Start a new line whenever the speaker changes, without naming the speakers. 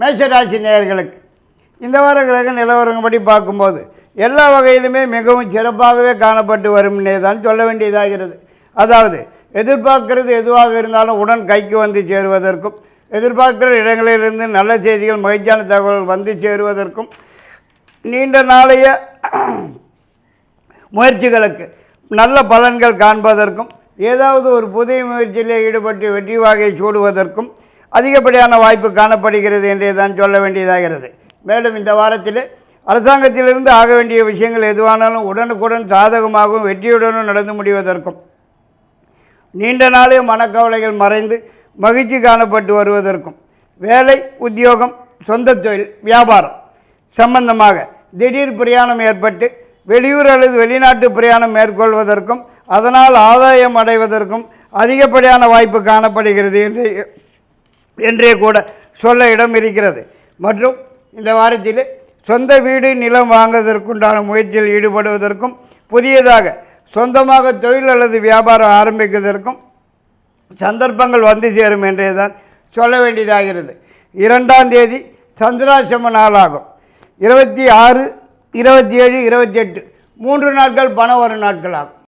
மேஷராசி நேயர்களுக்கு இந்த வார கிரக நிலவரங்கப்படி பார்க்கும்போது எல்லா வகையிலுமே மிகவும் சிறப்பாகவே காணப்பட்டு வரும்னே தான் சொல்ல வேண்டியதாகிறது. அதாவது எதிர்பார்க்கிறது எதுவாக இருந்தாலும் உடன் கைக்கு வந்து சேருவதற்கும் எதிர்பார்க்கிற இடங்களிலிருந்து நல்ல செய்திகள் மகிழ்ச்சியான தகவல்கள் வந்து சேருவதற்கும் நீண்ட நாளைய முயற்சிகளுக்கு நல்ல பலன்கள் காண்பதற்கும் ஏதாவது ஒரு புதிய முயற்சியிலே ஈடுபட்டு வெற்றி வாகை சூடுவதற்கும் அதிகப்படியான வாய்ப்பு காணப்படுகிறது என்றே தான் சொல்ல வேண்டியதாகிறது. மேலும் இந்த வாரத்தில் அரசாங்கத்திலிருந்து ஆக வேண்டிய விஷயங்கள் எதுவானாலும் உடனுக்குடன் சாதகமாகவும் வெற்றியுடனும் நடந்து முடிவதற்கும் நீண்ட நாளே மனக்கவலைகள் மறைந்து மகிழ்ச்சி காணப்பட்டு வருவதற்கும் வேலை உத்தியோகம் சொந்த தொழில் வியாபாரம் சம்பந்தமாக திடீர் பிரயாணம் ஏற்பட்டு வெளியூர் அல்லது வெளிநாட்டு பிரயாணம் மேற்கொள்வதற்கும் அதனால் ஆதாயம் அடைவதற்கும் அதிகப்படியான வாய்ப்பு காணப்படுகிறது என்று என்றே கூட சொல்ல இடம் இருக்கிறது. மற்றும் இந்த வாரத்தில் சொந்த வீடு நிலம் வாங்குவதற்குண்டான முயற்சியில் ஈடுபடுவதற்கும் புதியதாக சொந்தமாக தொழில் அல்லது வியாபாரம் ஆரம்பிக்கிறதற்கும் சந்தர்ப்பங்கள் வந்து சேரும் என்றே தான் சொல்ல வேண்டியதாகிறது இரண்டாம் தேதி சந்திராசிரம நாளாகும் இருபத்தி ஆறு இருபத்தி ஏழு இருபத்தி எட்டு மூன்று நாட்கள் பணம் வரும் நாட்கள் ஆகும்.